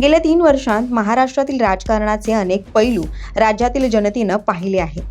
गेल्या तीन वर्षांत महाराष्ट्रातील राजकारणाचे अनेक पैलू राज्यातील जनतेनं पाहिले आहेत.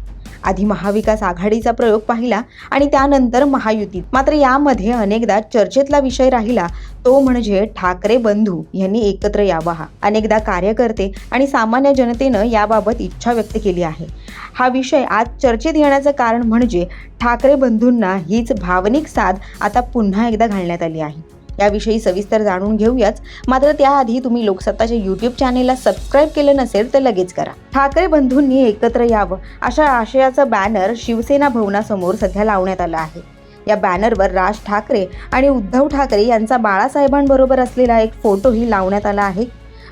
आधी महाविकास आघाडीचा प्रयोग पाहिला आणि त्यानंतर महायुतीत मात्र यामध्ये अनेकदा चर्चेतला विषय राहिला तो म्हणजे ठाकरे बंधू यांनी एकत्र यावा. हा अनेकदा कार्यकर्ते आणि सामान्य जनतेनं याबाबत इच्छा व्यक्त केली आहे. हा विषय आज चर्चेत येण्याचं कारण म्हणजे ठाकरे बंधूंना हीच भावनिक साथ आता पुन्हा एकदा घालण्यात आली आहे. याविषयी सविस्तर जाणून घेऊयाच मात्र त्याआधी तुम्ही लोकसत्ताच्या युट्यूब चॅनेलला सबस्क्राईब केलं नसेल तर लगेच करा. ठाकरे बंधूंनी एकत्र यावं अशा आशयाचं बॅनर शिवसेना भवनासमोर सध्या लावण्यात आलं आहे. या बॅनरवर राज ठाकरे आणि उद्धव ठाकरे यांचा बाळासाहेबांबरोबर असलेला एक फोटोही लावण्यात आला आहे.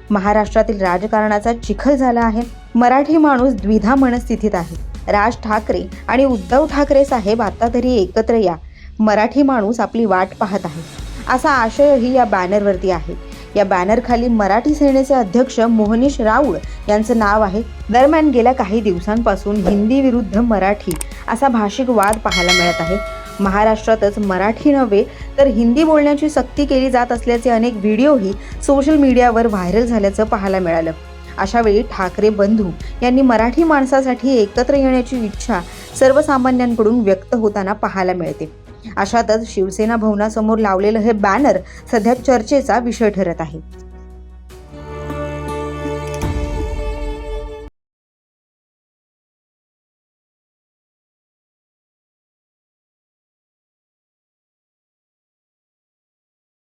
महाराष्ट्रातील राजकारणाचा चिखल झाला आहे. मराठी माणूस द्विधा मनस्थितीत आहे. राज ठाकरे आणि उद्धव ठाकरे साहेब आता तरी एकत्र या. मराठी माणूस आपली वाट पाहत आहे. असा आशयही या बॅनरवरती आहे. या बॅनरखाली मराठी सेनेचे अध्यक्ष मोहनीश राऊळ यांचं नाव आहे. दरम्यान गेल्या काही दिवसांपासून हिंदी विरुद्ध मराठी असा भाषिक वाद पाहायला मिळत आहे. महाराष्ट्रातच मराठी नव्हे तर हिंदी बोलण्याची सक्ती केली जात असल्याचे अनेक व्हिडिओही सोशल मीडियावर व्हायरल झाल्याचं पाहायला मिळालं. अशावेळी ठाकरे बंधू यांनी मराठी माणसासाठी एकत्र येण्याची इच्छा सर्वसामान्यांकडून व्यक्त होताना पाहायला मिळते. अशातच शिवसेना भवनासमोर लावलेलं हे बॅनर सध्या चर्चेचा विषय ठरत आहे.